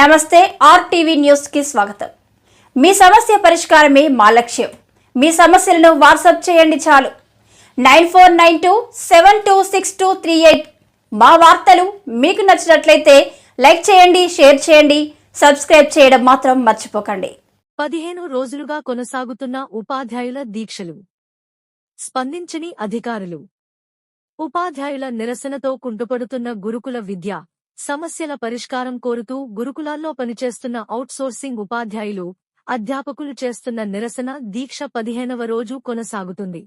నమస్తే ఆర్టీవీ న్యూస్కి స్వాగతం. మీ సమస్య పరిష్కారమే మా లక్ష్యం. మీ సమస్యలను వాట్సాప్ చేయండి చాలు. Nine four nine two seven two six two three eight మా వార్తలు మీకు నచ్చినట్లయితే లైక్ చేయండి షేర్ చేయండి సబ్స్క్రైబ్ చేయడం మాత్రం మర్చిపోకండి. పదిహేను రోజులుగా కొనసాగుతున్న ఉపాధ్యాయుల దీక్షలు. స్పందించని అధికారులు. ఉపాధ్యాయుల నిరసనతో కుంటుపడుతున్న గురుకుల విద్య సమస్యల పరిష్కారం కోరుతూ గురుకులాల్లో పనిచేస్తున్న ఔట్సోర్సింగ్ ఉపాధ్యాయులు అధ్యాపకులు చేస్తున్న నిరసన దీక్ష పదిహేనవ రోజు కొనసాగుతుంది.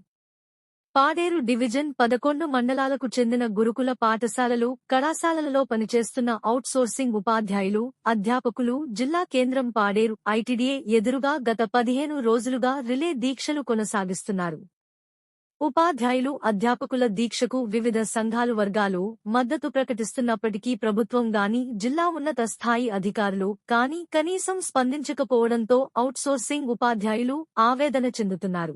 పాడేరు డివిజన్ పదకొండు మండలాలకు చెందిన గురుకుల పాఠశాలలు కళాశాలలలో పనిచేస్తున్న ఔట్సోర్సింగ్ ఉపాధ్యాయులు అధ్యాపకులు జిల్లా కేంద్రం పాడేరు ఐటీడీఏ ఎదురుగా గత పదిహేను రోజులుగా రిలే దీక్షలు కొనసాగిస్తున్నారు. ఉపాధ్యాయులు అధ్యాపకుల దీక్షకు వివిధ సంఘాలు వర్గాలు మద్దతు ప్రకటిస్తున్నప్పటికీ ప్రభుత్వం గాని జిల్లా ఉన్నత స్థాయి అధికారులు కానీ కనీసం స్పందించకపోవడంతో ఔట్సోర్సింగ్ ఉపాధ్యాయులు ఆవేదన చెందుతున్నారు.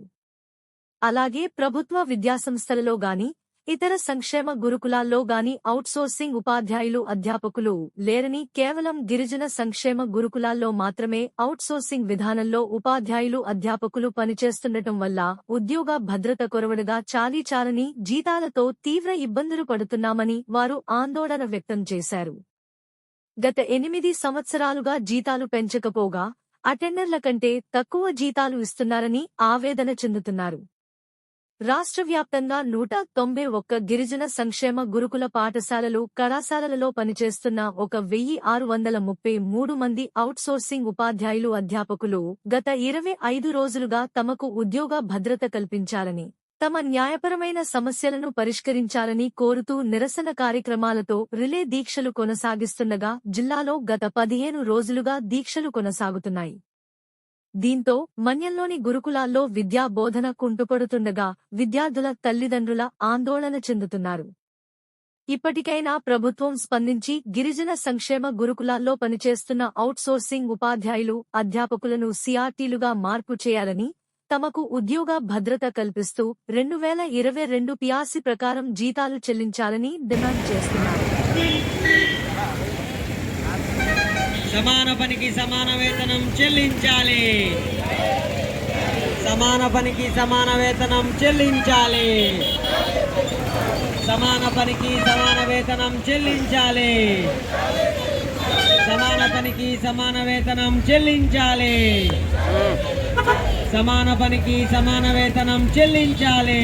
అలాగే ప్రభుత్వ విద్యాసంస్థలలో గాని ఇతర సంక్షేమ గురుకులాల్లో గాని ఔట్సోర్సింగ్ ఉపాధ్యాయులు అధ్యాపకులు లేరని కేవలం గిరిజన సంక్షేమ గురుకులాల్లో మాత్రమే ఔట్సోర్సింగ్ విధానంలో ఉపాధ్యాయులు అధ్యాపకులు పనిచేస్తుండటం వల్ల ఉద్యోగ భద్రత కొరవడగా చాలీచాలని జీతాలతో తీవ్ర ఇబ్బందులు పడుతున్నామని వారు ఆందోళన వ్యక్తం చేశారు. గత ఎనిమిది సంవత్సరాలుగా జీతాలు పెంచకపోగా అటెండర్ల కంటే తక్కువ జీతాలు ఇస్తున్నారని ఆవేదన చెందుతున్నారు. రాష్ట్ర వ్యాప్తంగా నూట తొంభై ఒక్క గిరిజన సంక్షేమ గురుకుల పాఠశాలలు కళాశాలలలో పనిచేస్తున్న ఒక వెయ్యి ఆరు వందల ముప్పై మూడు మంది అవుట్సోర్సింగ్ ఉపాధ్యాయులు అధ్యాపకులు గత ఇరవై ఐదు రోజులుగా తమకు ఉద్యోగ భద్రత కల్పించాలని తమ న్యాయపరమైన సమస్యలను పరిష్కరించాలని కోరుతూ నిరసన కార్యక్రమాలతో రిలే దీక్షలు కొనసాగిస్తుండగా జిల్లాలో గత పదిహేను రోజులుగా దీక్షలు కొనసాగుతున్నాయి. దీంతో మన్యంలోని గురుకులాల్లో విద్యా బోధన కుంటుపడుతుండగా విద్యార్థుల తల్లిదండ్రుల ఆందోళన చెందుతున్నారు. ఇప్పటికైనా ప్రభుత్వం స్పందించి గిరిజన సంక్షేమ గురుకులాల్లో పనిచేస్తున్న ఔట్సోర్సింగ్ ఉపాధ్యాయులు అధ్యాపకులను సిఆర్టీలుగా మార్పు చేయాలని తమకు ఉద్యోగ భద్రత కల్పిస్తూ రెండు వేల ఇరవై రెండు పియాసి ప్రకారం జీతాలు చెల్లించాలని డిమాండ్ చేస్తున్నారు. సమాన పనికి సమాన వేతనం చెల్లించాలి. సమాన పనికి సమాన వేతనం చెల్లించాలి. సమాన పనికి సమాన వేతనం చెల్లించాలి. సమాన పనికి సమాన వేతనం చెల్లించాలి. సమాన పనికి సమాన వేతనం చెల్లించాలి.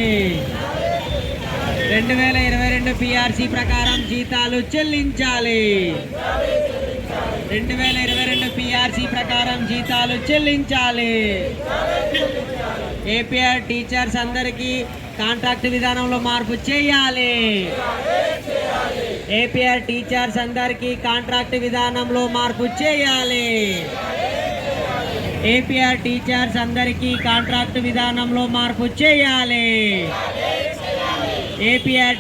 రెండు వేల ఇరవై రెండు పిఆర్సి ప్రకారం జీతాలు చెల్లించాలి. రెండు వేల ఇరవై రెండు పిఆర్సి ప్రకారం జీతాలు చెల్లించాలి. ఏపీఆర్ టీచర్స్ అందరికీ కాంట్రాక్ట్ విధానంలో మార్పు చేయాలి. ఏపీఆర్ టీచర్స్ అందరికీ కాంట్రాక్ట్ విధానంలో మార్పు చేయాలి. ఏపీఆర్ టీచర్స్ అందరికీ కాంట్రాక్ట్ విధానంలో మార్పు చేయాలి. ఏపీఆర్